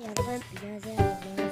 여러분 안녕하세요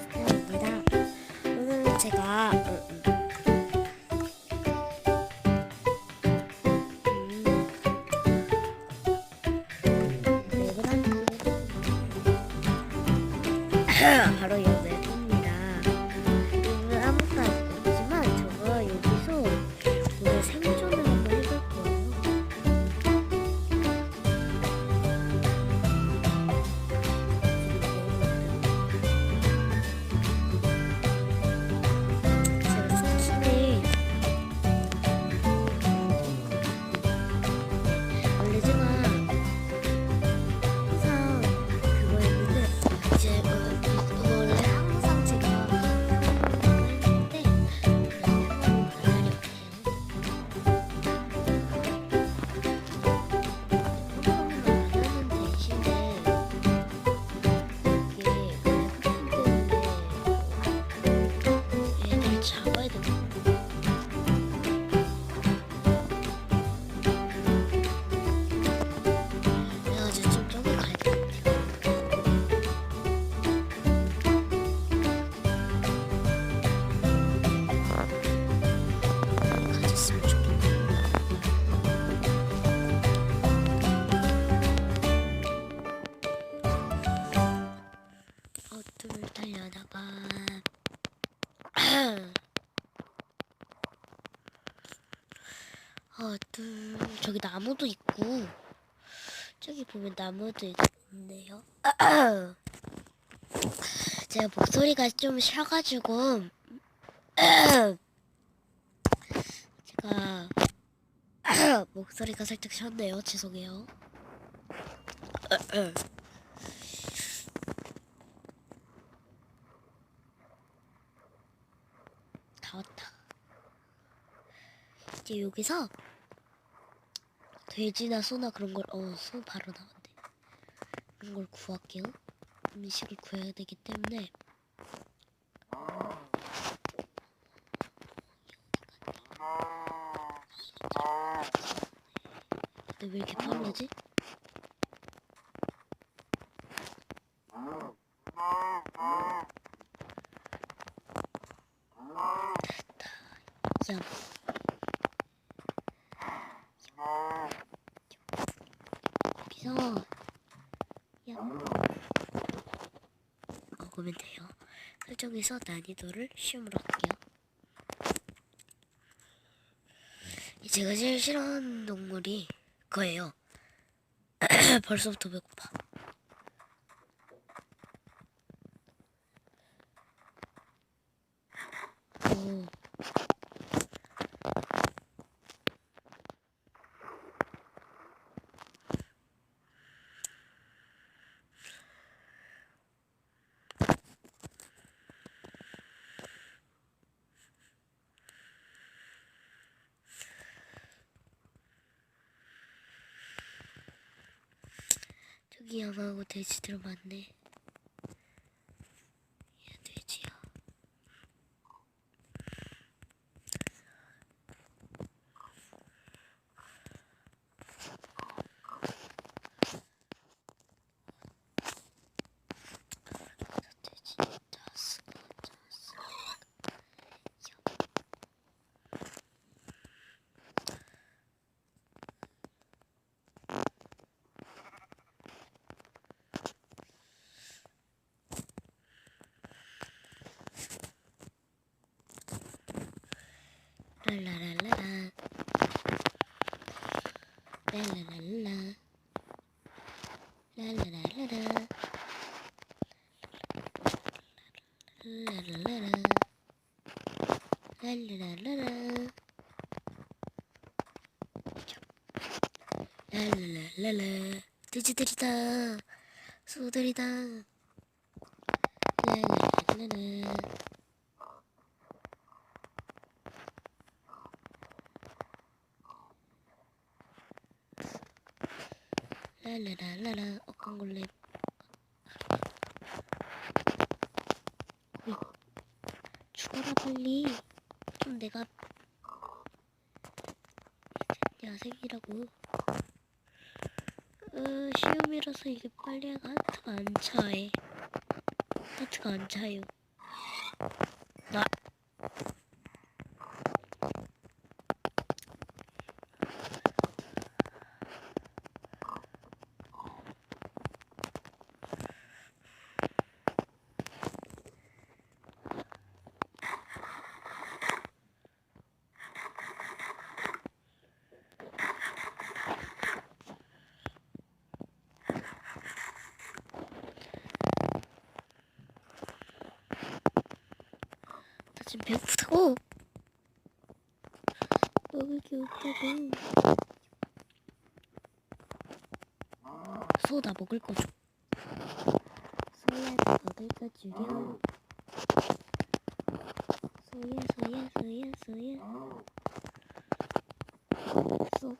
저기 나무도 있고 저기 보면 나무도 있네요. 제가 목소리가 좀 쉬어가지고 제가 목소리가 살짝 쉬었네요. 죄송해요. 다 왔다. 이제 여기서 돼지나 소나 그런 걸, 어, 소 바로 나왔네. 그런 걸 구할게요. 음식을 구해야 되기 때문에. 근데 왜 이렇게 빠르지? 됐다. 야. 여기서 야 먹으면 돼요. 설정에서 난이도를 쉬움으로 할게요. 제가 제일 싫어하는 동물이 그거예요. 벌써부터 배고파. 오. 저기 양하고 돼지들 많네. 얘 돼지야. 저 돼지 짜스 짜스. 랄라랄라라 랄라랄라 랄라랄라라 랄라랄라라 랄라랄라라 랄라랄라라 돼지들이다 소들이다 랄라랄 랄라랄라라 어이, 죽어라 빨리. 좀 내가 야생이라고. 어, 시험이라서 이게 빨리 가안 차해. 스타트가 안 차요. 지금 배고프다고. 먹을 게 없다고. 소나 먹을 거 줘. 소야 먹을 거 주렴. 소야 소야 소야 소야. 소.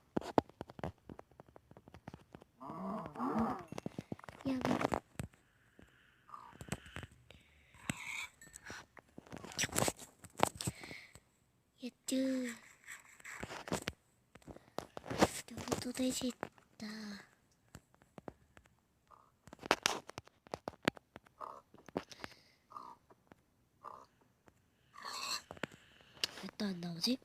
야. 예뚜 되시 있다 왜 또 안 나오지?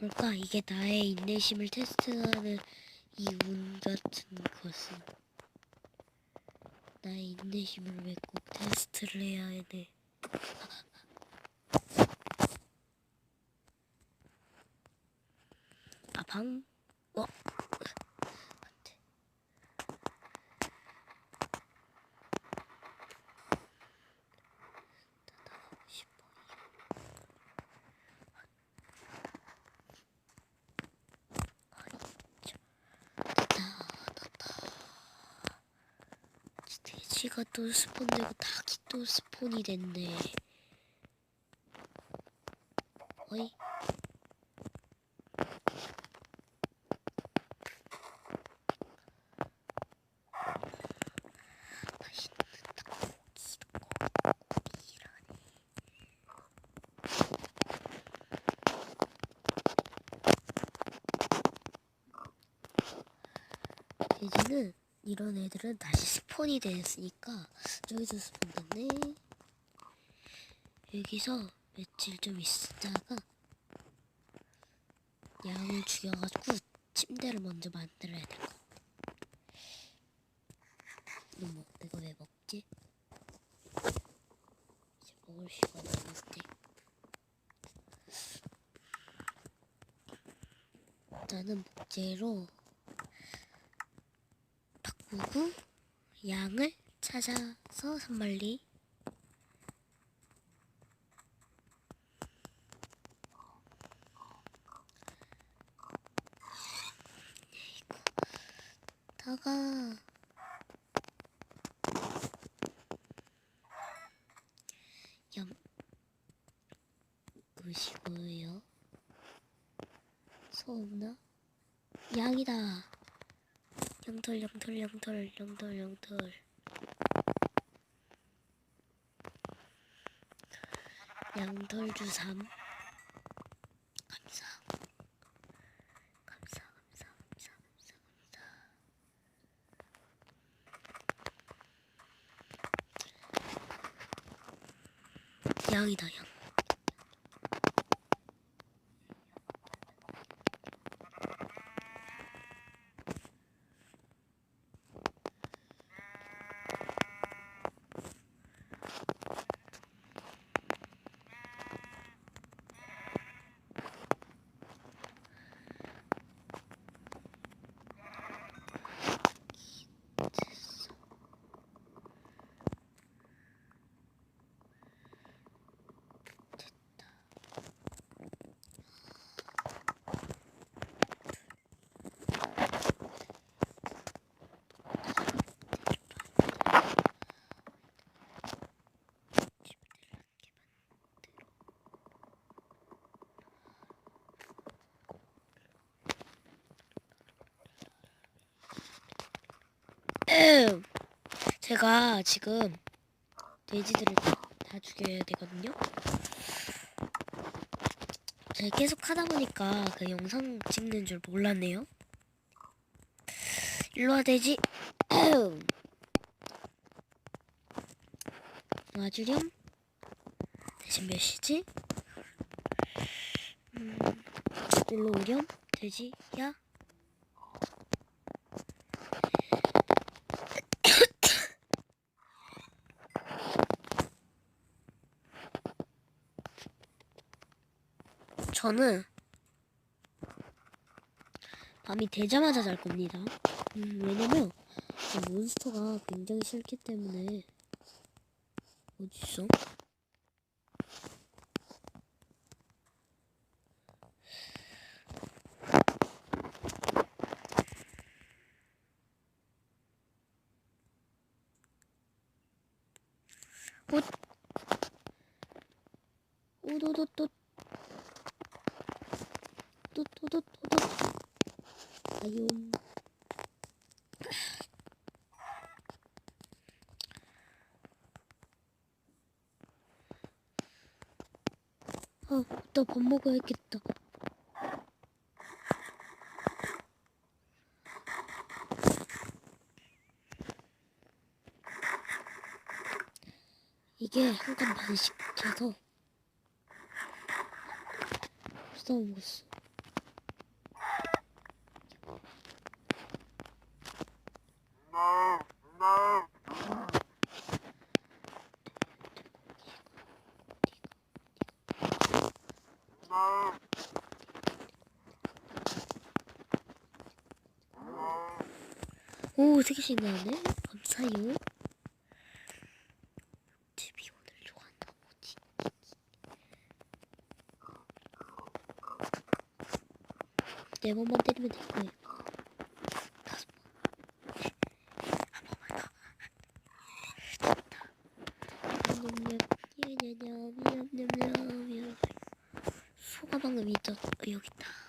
뭘까 이게 나의 인내심을 테스트하는 이 운 같은 것은 나의 인내심을 왜 꼭 테스트를 해야 돼? 방, 어, 안 돼. 나 나가고 싶어. 아이, 저, 됐다, 됐다. 돼지가 또 스폰되고 닭이 또 스폰이 됐네. 어이. 맛있는 닭고기도 고기라니. 돼지는 이런 애들은 다시 스폰이 됐으니까 여기서 스폰 됐네. 여기서 며칠 좀 있다가 양을 죽여가지고 침대를 먼저 만들어야 될것 같아. 이거 뭐, 이거 왜 먹지? 이제 먹을 시간이 없는데. 나는 목재로 바꾸고 양을 찾아서 산말리. 다가. 염. 보시고요. 소 없나? 양이다 영털 영털 영털 영털 영털 양털 주삼. 감사. 감사 감사 감사 감사 감사. 양이다 양 제가 지금 돼지들을 다, 다 죽여야 되거든요. 제가 계속 하다 보니까 그 영상 찍는 줄 몰랐네요. 일로 와 돼지. 놔주렴. 대신 몇 시지? 음, 일로 오렴. 돼지야. 저는 밤이 되자마자 잘 겁니다. 음, 왜냐면 이 몬스터가 굉장히 싫기 때문에 어딨어? 옷 오도도도 또또또또또 아유 아, 나 밥 먹어야겠다. 이게 한칸 반씩 쳐서 부담 먹었어. 오, 세 개씩 나오네. 감사해요. 집이 오늘 좋아한다 뭐지? 네 번만 때리면 될 거예요. 소가 방금 있었, 여기 있다.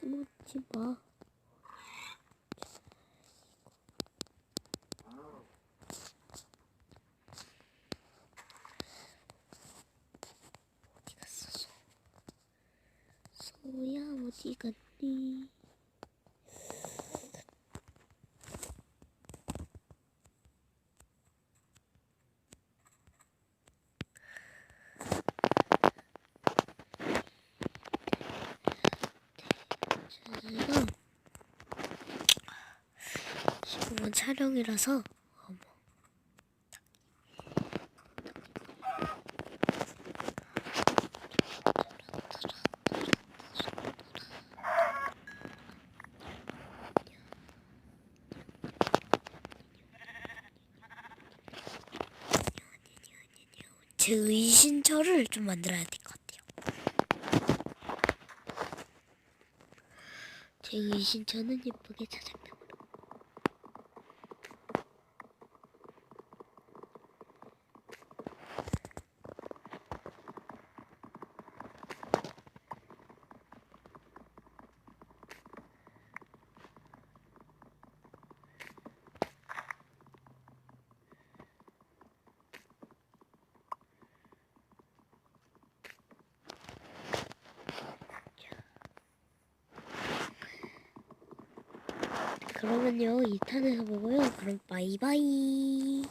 숨지 마. 어디 갔어, 소? 소야, 어디 지금은 촬영이라서 어머 제 의신처를 좀 만들어야 될 것 같아요. 제 의신처는 예쁘게 자작나무로. 그러면요 2탄에서 보고요. 그럼 바이바이.